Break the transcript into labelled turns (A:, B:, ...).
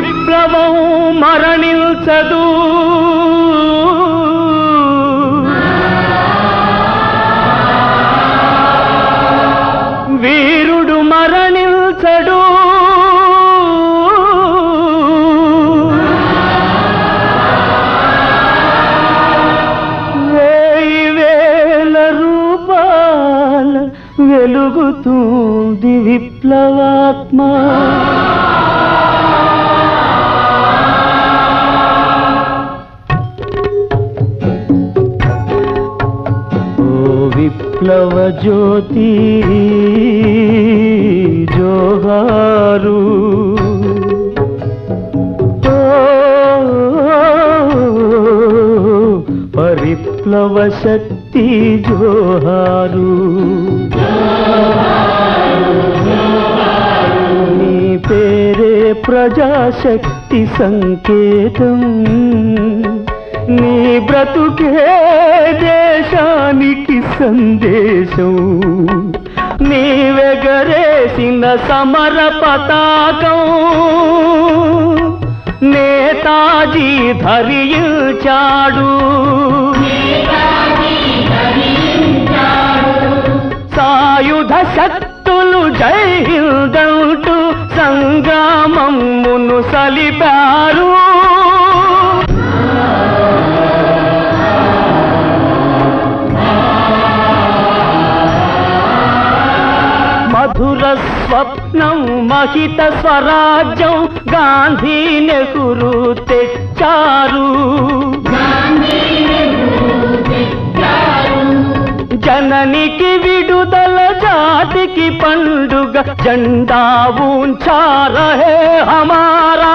A: విప్లవం మరణించదు. వీరుడు మరణించడు. వేయి వేల రూపాల వెలుగుతుంది విప్లవాత్మ. విప్లవ జ్యోతి జోహారు. ఓ పరిప్లవ శక్తి జోహారు. నీ పేరే ప్రజాశక్తి సంకేతం. నీ బ్రతుకే దేశానికి సందేశం. నీవెగరేసిన సమర పతాకం. నేతాజీ ధరించాడు సాయుధ శక్తులు జై హిందంటూ సంగ్రామమును సలిపారు. మధుర స్వప్నం మహిత స్వరాజ్యం గాంధీ నెహ్రూ తెచ్చారు. జననికి విడుదల జాతికి పండుగ జెండా ఊంచారహే హమారా.